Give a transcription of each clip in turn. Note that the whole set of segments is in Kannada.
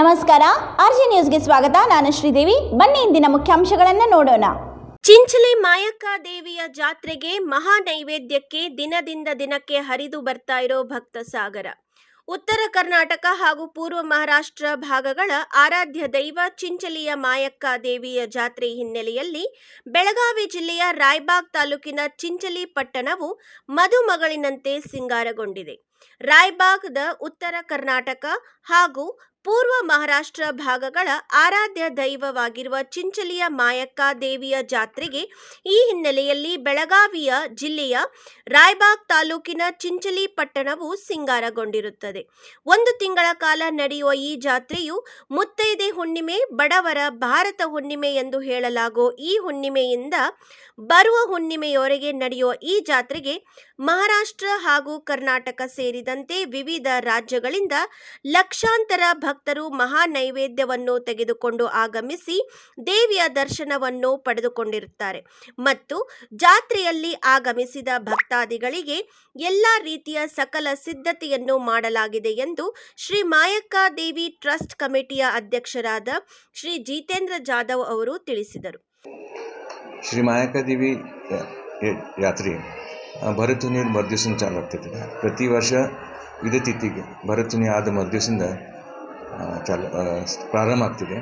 ನಮಸ್ಕಾರ ಆರ್ಜಿ ನ್ಯೂಸ್ಗೆ ಸ್ವಾಗತ. ನಾನು ಶ್ರೀದೇವಿ. ಬನ್ನಿ ಇಂದಿನ ಮುಖ್ಯಾಂಶಗಳನ್ನು ನೋಡೋಣ. ಚಿಂಚಲಿ ಮಾಯಕ್ಕ ದೇವಿಯ ಜಾತ್ರೆಗೆ ಮಹಾ ನೈವೇದ್ಯಕ್ಕೆ ದಿನದಿಂದ ದಿನಕ್ಕೆ ಹರಿದು ಬರ್ತಾ ಇರೋ ಭಕ್ತ ಸಾಗರ. ಉತ್ತರ ಕರ್ನಾಟಕ ಹಾಗೂ ಪೂರ್ವ ಮಹಾರಾಷ್ಟ್ರ ಭಾಗಗಳ ಆರಾಧ್ಯ ದೈವ ಚಿಂಚಲಿಯ ಮಾಯಕ್ಕ ದೇವಿಯ ಜಾತ್ರೆ ಹಿನ್ನೆಲೆಯಲ್ಲಿ ಬೆಳಗಾವಿ ಜಿಲ್ಲೆಯ ರಾಯ್ಬಾಗ್ ತಾಲೂಕಿನ ಚಿಂಚಲಿ ಪಟ್ಟಣವು ಮದುಮಗಳಿನಂತೆ ಸಿಂಗಾರಗೊಂಡಿದೆ. ರಾಯ್ಬಾಗ್ದ ಉತ್ತರ ಕರ್ನಾಟಕ ಹಾಗೂ ಪೂರ್ವ ಮಹಾರಾಷ್ಟ್ರ ಭಾಗಗಳ ಆರಾಧ್ಯ ದೈವವಾಗಿರುವ ಚಿಂಚಲಿಯ ಮಾಯಕ್ಕ ದೇವಿಯ ಜಾತ್ರೆಗೆ ಈ ಹಿನ್ನೆಲೆಯಲ್ಲಿ ಬೆಳಗಾವಿಯ ಜಿಲ್ಲೆಯ ರಾಯಬಾಗ್ ತಾಲೂಕಿನ ಚಿಂಚಲಿ ಪಟ್ಟಣವು ಸಿಂಗಾರಗೊಂಡಿರುತ್ತದೆ. ಒಂದು ತಿಂಗಳ ಕಾಲ ನಡೆಯುವ ಈ ಜಾತ್ರೆಯು ಮುತ್ತೈದೆ ಹುಣ್ಣಿಮೆ, ಬಡವರ ಭಾರತ ಹುಣ್ಣಿಮೆ ಎಂದು ಹೇಳಲಾಗೋ ಈ ಹುಣ್ಣಿಮೆಯಿಂದ ಬರುವ ಹುಣ್ಣಿಮೆಯವರೆಗೆ ನಡೆಯುವ ಈ ಜಾತ್ರೆಗೆ ಮಹಾರಾಷ್ಟ್ರ ಹಾಗೂ ಕರ್ನಾಟಕ ಸೇರಿದಂತೆ ವಿವಿಧ ರಾಜ್ಯಗಳಿಂದ ಲಕ್ಷಾಂತರ ಭಕ್ತರು ಮಹಾ ನೈವೇದ್ಯವನ್ನು ತೆಗೆದುಕೊಂಡು ಆಗಮಿಸಿ ದೇವಿಯ ದರ್ಶನವನ್ನು ಪಡೆದುಕೊಂಡಿರುತ್ತಾರೆ. ಮತ್ತು ಜಾತ್ರೆಯಲ್ಲಿ ಆಗಮಿಸಿದ ಭಕ್ತಾದಿಗಳಿಗೆ ಎಲ್ಲ ರೀತಿಯ ಸಕಲ ಸಿದ್ಧತೆಯನ್ನು ಮಾಡಲಾಗಿದೆ ಎಂದು ಶ್ರೀ ಮಾಯಕ್ಕ ದೇವಿ ಟ್ರಸ್ಟ್ ಕಮಿಟಿಯ ಅಧ್ಯಕ್ಷರಾದ ಶ್ರೀ ಜಿತೇಂದ್ರ ಜಾಧವ್ ಅವರು ತಿಳಿಸಿದರು. ಶ್ರೀ ಮಾಯಕಾದೇವಿ ಯಾತ್ರೆ ಭರತುನಿ ಮರುದಿವ್ಸ ಚಾಲು ಆಗ್ತೈತೆ. ಪ್ರತಿ ವರ್ಷ ಇದೇ ತಿಥಿಗೆ ಭರತುನಿ ಆದ ಮರುದಿವ್ಸದಿಂದ ಚಾಲು ಪ್ರಾರಂಭ ಆಗ್ತಿದೆ.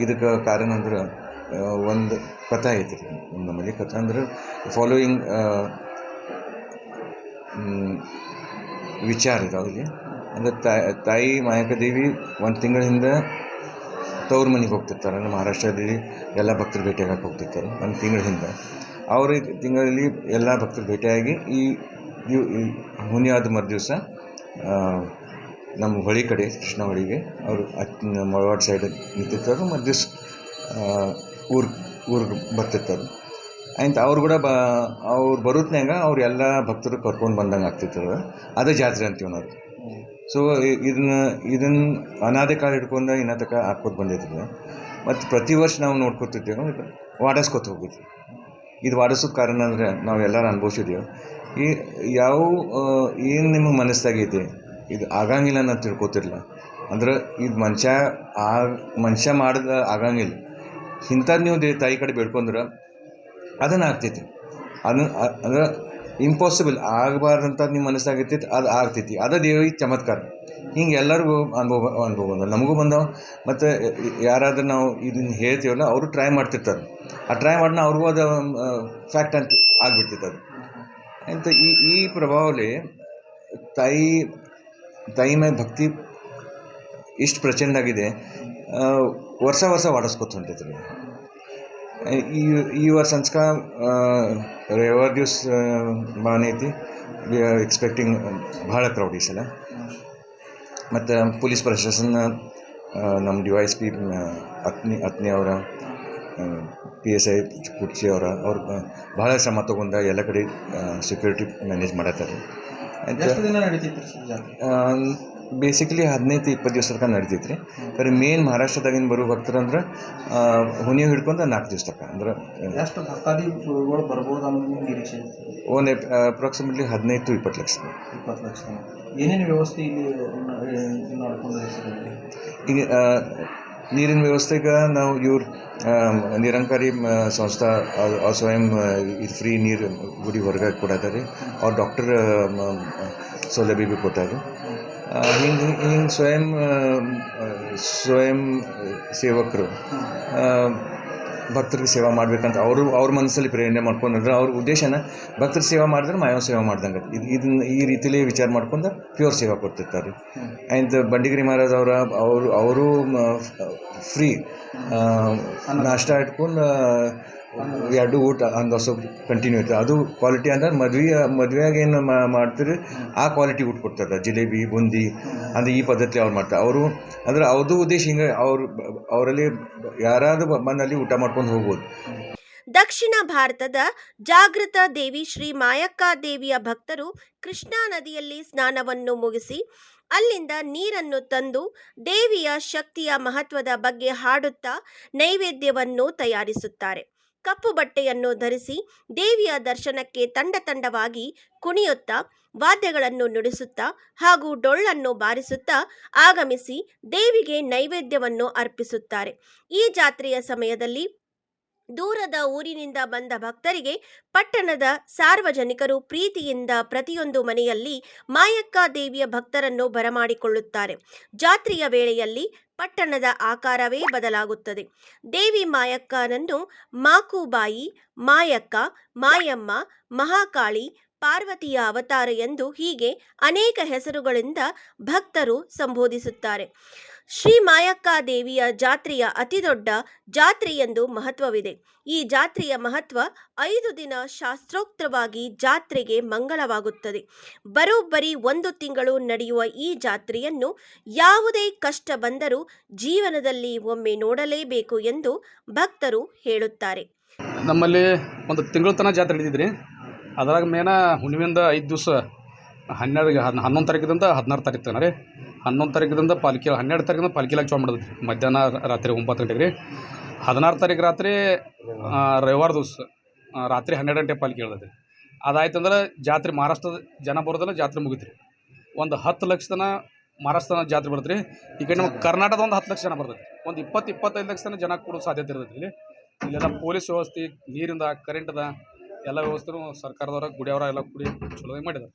ಇದಕ್ಕೆ ಕಾರಣ ಅಂದ್ರೆ ಒಂದು ಕಥೆ ಐತಿ ನಮ್ಮಲ್ಲಿ ಕಥೆ ಅಂದ್ರೆ ಫಾಲೋಯಿಂಗ್ ವಿಚಾರ ಇದೆ ಅಂದ್ರೆ ತಾಯಿ ತಾಯಿ ಮಾಯಕದೇವಿ ಒಂದು ತಿಂಗಳ ಹಿಂದೆ ತವ್ರ ಮನೆಗೆ ಹೋಗ್ತಿರ್ತಾರೆ. ನಮ್ಮ ಮಹಾರಾಷ್ಟ್ರದಲ್ಲಿ ಎಲ್ಲ ಭಕ್ತರು ಭೇಟಿಯಾಗಕ್ಕೆ ಹೋಗ್ತಿರ್ತಾರೆ. ಒಂದು ತಿಂಗಳ ಹಿಂದೆ ಅವ್ರ ತಿಂಗಳಲ್ಲಿ ಎಲ್ಲ ಭಕ್ತರು ಭೇಟಿಯಾಗಿ ಈ ಹುನಿಯಾದ ಮರು ದಿವಸ ನಮ್ಮ ಹೊಳಿ ಕಡೆ, ಕೃಷ್ಣ ಹೊಳಿಗೆ ಅವರು ಮೊಳವಾಡ್ ಸೈಡ್ ನಿಂತಿರ್ತಾರೆ. ಮರುದಿವ್ಸ ಊರ್, ಊರಿಗೆ ಬರ್ತಿರ್ತಾರೆ. ಆಯ್ತು, ಅವ್ರು ಕೂಡ ಬ, ಅವ್ರು ಬರುತ್ತನ್ಯಾಗ ಅವ್ರು ಎಲ್ಲ ಭಕ್ತರು ಕರ್ಕೊಂಡು ಬಂದಂಗೆ ಆಗ್ತಿರ್ತದೆ ಅದೇ ಜಾತ್ರೆ ಅಂತೀವಿ ನಾವು. ಸೊ ಇದನ್ನ ಇದನ್ನ ಅನಾದಿ ಕಾಲ ಹಿಡ್ಕೊಂಡ ಇನ್ನತಕ ಹಾಕ್ಕೊತ ಬಂದೈತಿ ಮತ್ತು ಪ್ರತಿ ವರ್ಷ ನಾವು ನೋಡ್ಕೊತಿದ್ದೇವೆ ವಾಡಿಸ್ಕೊತ ಹೋಗಿದ್ವಿ. ಇದು ವಾಡಿಸೋದು ಕಾರಣ ಅಂದರೆ ನಾವು ಎಲ್ಲರೂ ಈ, ಯಾವ ಏನು ನಿಮಗೆ ಮನಸ್ಸಾಗೈತಿ, ಇದು ಆಗಂಗಿಲ್ಲ ಅಂತ ತಿಳ್ಕೊತಿರ್ಲ. ಅಂದ್ರೆ ಇದು ಮನುಷ್ಯ ಆ, ಮನುಷ್ಯ ಮಾಡಿದ ಆಗಂಗಿಲ್ಲ. ಇಂಥದ್ದು ನೀವು ದೇ ತಾಯಿ ಕಡೆ ಬೇಡ್ಕೊಂಡ್ರೆ ಅದನ್ನು ಆಗ್ತೈತಿ. ಅದನ್ನು ಅಂದ್ರೆ ಇಂಪಾಸಿಬಲ್ ಆಗಬಾರ್ದಂತ ನಿಮ್ಮ ಮನಸ್ಸಾಗೈತಿ ಅದು ಆಗ್ತೈತಿ. ಅದು ದೇವಿ ಚಮತ್ಕಾರ. ಹಿಂಗೆ ಎಲ್ಲರಿಗೂ ಅನುಭವ ಅನುಭವ ಬಂದ ನಮಗೂ ಬಂದವ. ಮತ್ತು ಯಾರಾದರೂ ನಾವು ಇದನ್ನ ಹೇಳ್ತೀವಲ್ಲ, ಅವರು ಟ್ರೈ ಮಾಡ್ತಿರ್ತಾರೆ. ಆ ಟ್ರೈ ಮಾಡಿನ ಅವ್ರಿಗೂ ಅದು ಫ್ಯಾಕ್ಟ್ ಅಂತ ಆಗ್ಬಿಡ್ತೈತೆ ಅದು ಅಂತ ಈ ಈ ಪ್ರಭಾವಲಿ ತಾಯಿ ತಾಯಿ ಮೇಲೆ ಭಕ್ತಿ ಇಷ್ಟು ಪ್ರಚಂಡ ಆಗಿದೆ ವರ್ಷ ವರ್ಷ ಹೊಂಟೈತೆ ರೀ. ಈ ಈ ವರ್ಷ ಅಂಚ್ಕ ರವಿವಾರ ದಿವಸ ಭಾವನೆ ಐತಿ ವಿ ಆರ್ ಎಕ್ಸ್ಪೆಕ್ಟಿಂಗ್ ಭಾಳ ಕ್ರೌಡ್ ಈ ಸಲ. ಮತ್ತು ಪೊಲೀಸ್ ಪ್ರಶಾಸನ ನಮ್ಮ ಡಿ ವೈ ಎಸ್ ಪಿ ಅತ್ನಿ ಅತ್ನಿ ಅವರ ಪಿ ಎಸ್ ಐ ಕುರ್ಚಿ ಅವರ ಅವ್ರು ಭಾಳ ಶ್ರಮ ತೊಗೊಂಡ ಎಲ್ಲ ಕಡೆ ಸೆಕ್ಯೂರಿಟಿ ಮ್ಯಾನೇಜ್ ಮಾಡತ್ತಾರೆ. ಬೇಸಿಕ್ಲಿ ಹದಿನೈದು ಇಪ್ಪತ್ತು ದಿವಸ ತನಕ ನಡಿತೈತೆ ರೀ ಖರೆ ಮೇನ್ ಮಹಾರಾಷ್ಟ್ರದಾಗಿನ ಬರೋ ಭಕ್ತರು ಅಂದ್ರೆ ಹುನಿ ಹಿಡ್ಕೊಂಡು ನಾಲ್ಕು ದಿವಸ ತನಕ ಅಂದ್ರೆ ಎಷ್ಟು ಭಕ್ತಾದಿಗಳು ಬರ್ಬೋದು ಅನ್ನೋದು ನಿರೀಕ್ಷೆ ಐತೆ ಒಂದು ಅಪ್ರಾಕ್ಸಿಮೇಟ್ಲಿ ಹದಿನೈದು ಟು ಇಪ್ಪತ್ತು ಲಕ್ಷ. ಇಪ್ಪತ್ತು ಲಕ್ಷ. ಏನೇನು ವ್ಯವಸ್ಥೆ ಇಲ್ಲಿ ನೋಡ್ಕೊಂಡು ಈಗ ನೀರಿನ ವ್ಯವಸ್ಥೆಗೆ ನಾವು ಇವ್ರು ನಿರಂಕಾರಿ ಸಂಸ್ಥಾ ಸ್ವಯಂ ಇದು ಫ್ರೀ ನೀರು ಗುಡಿ ಹೊರಗೆ ಕೊಡತ್ತಾರೆ ಅವ್ರು ಡಾಕ್ಟರ್ ಸೌಲಭ್ಯ ಭೀ ಕೊಟ್ಟಾರೆ. ಹಿಂಗೆ ಹಿಂಗೆ ಸ್ವಯಂ ಸ್ವಯಂ ಸೇವಕರು ಭಕ್ತರಿಗೆ ಸೇವಾ ಮಾಡಬೇಕಂತ ಅವರು ಅವ್ರ ಮನಸ್ಸಲ್ಲಿ ಪ್ರೇರಣೆ ಮಾಡ್ಕೊಂಡ್ರೆ. ಅವ್ರ ಉದ್ದೇಶನ ಭಕ್ತರ ಸೇವಾ ಮಾಡಿದ್ರೆ ಮಾಯವ ಸೇವಾ ಮಾಡ್ದಂಗೆ. ಇದು ಇದನ್ನ ಈ ರೀತಿಲಿ ವಿಚಾರ ಮಾಡ್ಕೊಂಡು ಪ್ಯೂರ್ ಸೇವೆ ಕೊಡ್ತಿರ್ತಾರೆ. ಆ್ಯಂಡ್ ಬಂಡಿಗಿರಿ ಮಹಾರಾಜ್ ಅವರ ಅವರು ಅವರು ಫ್ರೀ ನಾಷ್ಟ ಇಟ್ಕೊಂಡು ಎರಡು ಊಟ ಒಂದು ಹೊಸ ಕಂಟಿನ್ಯೂ ಇರ್ತದೆ ಅದು ಕ್ವಾಲಿಟಿ ಅಂದ್ರೆ ಮದುವೆ ಮದುವೆಯಾಗ ಏನು ಮಾಡ್ತೀರಿ ಆ ಕ್ವಾಲಿಟಿ ಊಟ ಕೊಡ್ತಾರೆ. ಜಿಲೇಬಿ, ಬುಂದಿ ಅಂದರೆ ಈ ಪದ್ಧತಿ ಅವ್ರು ಮಾಡ್ತಾರೆ. ಅವರು ಅಂದರೆ ಅವ್ರದ್ದು ಉದ್ದೇಶ ಹಿಂಗೆ ಅವರು, ಅವರಲ್ಲಿ ಯಾರಾದರೂ ಮನೆಯಲ್ಲಿ ಊಟ ಮಾಡ್ಕೊಂಡು ಹೋಗ್ಬೋದು. ದಕ್ಷಿಣ ಭಾರತದ ಜಾಗೃತ ದೇವಿ ಶ್ರೀ ಮಾಯಕ್ಕ ದೇವಿಯ ಭಕ್ತರು ಕೃಷ್ಣಾ ನದಿಯಲ್ಲಿ ಸ್ನಾನವನ್ನು ಮುಗಿಸಿ ಅಲ್ಲಿಂದ ನೀರನ್ನು ತಂದು ದೇವಿಯ ಶಕ್ತಿಯ ಮಹತ್ವದ ಬಗ್ಗೆ ಹಾಡುತ್ತಾ ನೈವೇದ್ಯವನ್ನು ತಯಾರಿಸುತ್ತಾರೆ. ಕಪ್ಪು ಬಟ್ಟೆಯನ್ನು ಧರಿಸಿ ದೇವಿಯ ದರ್ಶನಕ್ಕೆ ತಂಡ ತಂಡವಾಗಿ ಕುಣಿಯುತ್ತಾ, ವಾದ್ಯಗಳನ್ನು ನುಡಿಸುತ್ತಾ ಹಾಗೂ ಡೊಳ್ಳನ್ನು ಬಾರಿಸುತ್ತಾ ಆಗಮಿಸಿ ದೇವಿಗೆ ನೈವೇದ್ಯವನ್ನು ಅರ್ಪಿಸುತ್ತಾರೆ. ಈ ಜಾತ್ರೆಯ ಸಮಯದಲ್ಲಿ ದೂರದ ಊರಿನಿಂದ ಬಂದ ಭಕ್ತರಿಗೆ ಪಟ್ಟಣದ ಸಾರ್ವಜನಿಕರು ಪ್ರೀತಿಯಿಂದ ಪ್ರತಿಯೊಂದು ಮನೆಯಲ್ಲಿ ಮಾಯಕ್ಕ ದೇವಿಯ ಭಕ್ತರನ್ನು ಬರಮಾಡಿಕೊಳ್ಳುತ್ತಾರೆ. ಜಾತ್ರೆಯ ವೇಳೆಯಲ್ಲಿ ಪಟ್ಟಣದ ಆಕಾರವೇ ಬದಲಾಗುತ್ತದೆ. ದೇವಿ ಮಾಯಕ್ಕನನ್ನು ಮಾಕುಬಾಯಿ, ಮಾಯಕ್ಕ, ಮಾಯಮ್ಮ, ಮಹಾಕಾಳಿ, ಪಾರ್ವತಿಯ ಅವತಾರ ಎಂದು ಹೀಗೆ ಅನೇಕ ಹೆಸರುಗಳಿಂದ ಭಕ್ತರು ಸಂಬೋಧಿಸುತ್ತಾರೆ. ಶ್ರೀ ಮಾಯಕ್ಕಾದೇವಿಯ ಜಾತ್ರೆಯ ಅತಿದೊಡ್ಡ ಜಾತ್ರೆ ಎಂದು ಮಹತ್ವವಿದೆ. ಈ ಜಾತ್ರೆಯ ಮಹತ್ವ ಐದು ದಿನ ಶಾಸ್ತ್ರೋಕ್ತವಾಗಿ ಜಾತ್ರೆಗೆ ಮಂಗಳವಾಗುತ್ತದೆ. ಬರೋಬ್ಬರಿ ಒಂದು ತಿಂಗಳು ನಡೆಯುವ ಈ ಜಾತ್ರೆಯನ್ನು ಯಾವುದೇ ಕಷ್ಟ ಬಂದರೂ ಜೀವನದಲ್ಲಿ ಒಮ್ಮೆ ನೋಡಲೇಬೇಕು ಎಂದು ಭಕ್ತರು ಹೇಳುತ್ತಾರೆ. ನಮ್ಮಲ್ಲಿ ಒಂದು ತಿಂಗಳ ತನಕ ಜಾತ್ರೆ ಹಿಡಿದಿದ್ರಿ ಅದ್ರಾಗ ಮೇನ ಹುಣ್ಣಿಮೆಯಿಂದ ಐದು ದಿವಸ ಹನ್ನೆರಡು ಹನ್ ಹನ್ನೊಂದು ತಾರೀಕಿಂದ ಹದಿನಾರು ತಾರೀಕು ತನಕ ರೀ. ಹನ್ನೊಂದು ತಾರೀಕಿಂದ ಪಾಲ್ಕಿ ಹನ್ನೆರಡು ತಾರೀಕಿಂದ ಪಾಲ್ಕಿಲಾಗ ಚಾಲು ಮಾಡಿದ್ರಿ ಮಧ್ಯಾಹ್ನ ರಾತ್ರಿ ಒಂಬತ್ತು ಗಂಟೆಗೆ ರೀ ಹದಿನಾರು ತಾರೀಕು ರಾತ್ರಿ ರವಿವಾರ ದಿವಸ ರಾತ್ರಿ ಹನ್ನೆರಡು ಗಂಟೆ ಪಾಲ್ಕಿ ಹೇಳ್ದೈತಿ ಅದಾಯ್ತು ಅಂದ್ರೆ ಜಾತ್ರೆ ಮಹಾರಾಷ್ಟ್ರದ ಜನ ಬರೋದಲ್ಲ ಜಾತ್ರೆ ಮುಗಿತು ರೀ ಒಂದು ಹತ್ತು ಲಕ್ಷ ತನ ಮಹಾರಾಷ್ಟ್ರದ ಜಾತ್ರೆ ಬರುತ್ತೆ ಈ ಕಡೆ ನಮ್ಮ ಕರ್ನಾಟಕದ ಒಂದು ಹತ್ತು ಲಕ್ಷ ಜನ ಬರ್ತೈತೆ ಒಂದು ಇಪ್ಪತ್ತು, ಇಪ್ಪತ್ತೈದು ಲಕ್ಷ ತನಕ ಜನ ಕೊಡೋ ಸಾಧ್ಯತೆ ಇರ್ತೈತೆ ಇಲ್ಲಿ. ಇಲ್ಲೆಲ್ಲ ಪೊಲೀಸ್ ವ್ಯವಸ್ಥೆ, ನೀರಿಂದ ಕರೆಂಟದ ಎಲ್ಲ ವ್ಯವಸ್ಥೆನೂ ಸರ್ಕಾರದವ್ರ, ಗುಡಿಯವ್ರ ಎಲ್ಲ ಕೂಡಿ ಚಲೋದಾಗಿ ಮಾಡಿದ್ದಾರೆ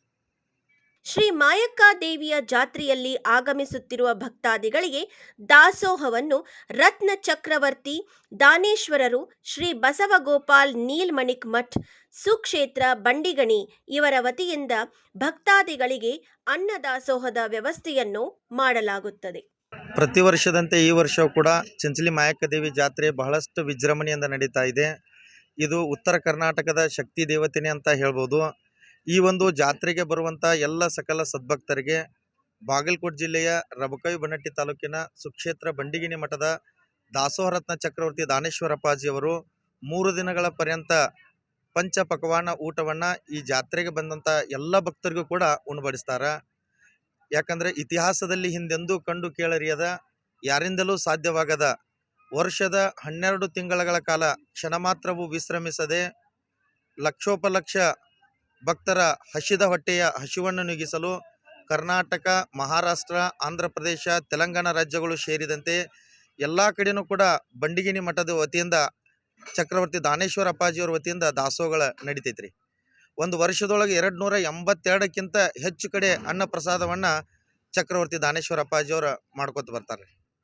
ಶ್ರೀ ಮಾಯಕ್ಕ ದೇವಿಯ ಜಾತ್ರೆಯಲ್ಲಿ ಆಗಮಿಸುತ್ತಿರುವ ಭಕ್ತಾದಿಗಳಿಗೆ ದಾಸೋಹವನ್ನು ರತ್ನ ಚಕ್ರವರ್ತಿ, ದಾನೇಶ್ವರರು, ಶ್ರೀ ಬಸವಗೋಪಾಲ್ ನೀಲ್ಮಣಿಕ್ ಮಠ್, ಸುಕ್ಷೇತ್ರ ಬಂಡಿಗಣಿ ಇವರ ವತಿಯಿಂದ ಭಕ್ತಾದಿಗಳಿಗೆ ಅನ್ನದಾಸೋಹದ ವ್ಯವಸ್ಥೆಯನ್ನು ಮಾಡಲಾಗುತ್ತದೆ. ಪ್ರತಿ ವರ್ಷದಂತೆ ಈ ವರ್ಷವೂ ಕೂಡ ಚಂಚಲಿ ಮಾಯಕ್ಕದೇವಿ ಜಾತ್ರೆ ಬಹಳಷ್ಟು ವಿಜೃಂಭಣೆಯಿಂದ ನಡೀತಾ ಇದೆ. ಇದು ಉತ್ತರ ಕರ್ನಾಟಕದ ಶಕ್ತಿ ದೇವತೆನೇ ಅಂತ ಹೇಳ್ಬೋದು. ಈ ಒಂದು ಜಾತ್ರೆಗೆ ಬರುವಂಥ ಎಲ್ಲ ಸಕಲ ಸದ್ಭಕ್ತರಿಗೆ ಬಾಗಲಕೋಟೆ ಜಿಲ್ಲೆಯ ರಬಕೈ ಬನಟ್ಟಿ ತಾಲೂಕಿನ ಸುಕ್ಷೇತ್ರ ಬಂಡಿಗಿನಿ ಮಠದ ದಾಸೋಹರತ್ನ ಚಕ್ರವರ್ತಿ ದಾನೇಶ್ವರಪ್ಪಾಜಿಯವರು ಮೂರು ದಿನಗಳ ಪರ್ಯಂತ ಪಂಚ ಪಕವಾನ ಊಟವನ್ನು ಈ ಜಾತ್ರೆಗೆ ಬಂದಂಥ ಎಲ್ಲ ಭಕ್ತರಿಗೂ ಕೂಡ ಉಣಬಡಿಸ್ತಾರೆ. ಯಾಕಂದರೆ ಇತಿಹಾಸದಲ್ಲಿ ಹಿಂದೆಂದೂ ಕಂಡು ಕೇಳರಿಯದ, ಯಾರಿಂದಲೂ ಸಾಧ್ಯವಾಗದ ವರ್ಷದ ಹನ್ನೆರಡು ತಿಂಗಳ ಕಾಲ ಕ್ಷಣ ಮಾತ್ರವೂ ವಿಶ್ರಮಿಸದೆ ಲಕ್ಷೋಪಲಕ್ಷ ಭಕ್ತರ ಹಸಿದ ಹೊಟ್ಟೆಯ ಹಸಿವನ್ನು ನೀಗಿಸಲು ಕರ್ನಾಟಕ, ಮಹಾರಾಷ್ಟ್ರ ಆಂಧ್ರ ಪ್ರದೇಶ ತೆಲಂಗಾಣ ರಾಜ್ಯಗಳು ಸೇರಿದಂತೆ ಎಲ್ಲ ಕಡೆನೂ ಕೂಡ ಬಂಡಿಗಿನಿ ಮಠದ ವತಿಯಿಂದ ಚಕ್ರವರ್ತಿ ದಾನೇಶ್ವರ ಅಪ್ಪಾಜಿಯವರ ವತಿಯಿಂದ ದಾಸೋಹಗಳ ನಡಿತೈತ್ರಿ. ಒಂದು ವರ್ಷದೊಳಗೆ ಎರಡು ನೂರ ಎಂಬತ್ತೆರಡಕ್ಕಿಂತ ಹೆಚ್ಚು ಕಡೆ ಅನ್ನ ಪ್ರಸಾದವನ್ನು ಚಕ್ರವರ್ತಿ ದಾನೇಶ್ವರ ಅಪ್ಪಾಜಿಯವರು ಮಾಡ್ಕೊತ ಬರ್ತಾರೆ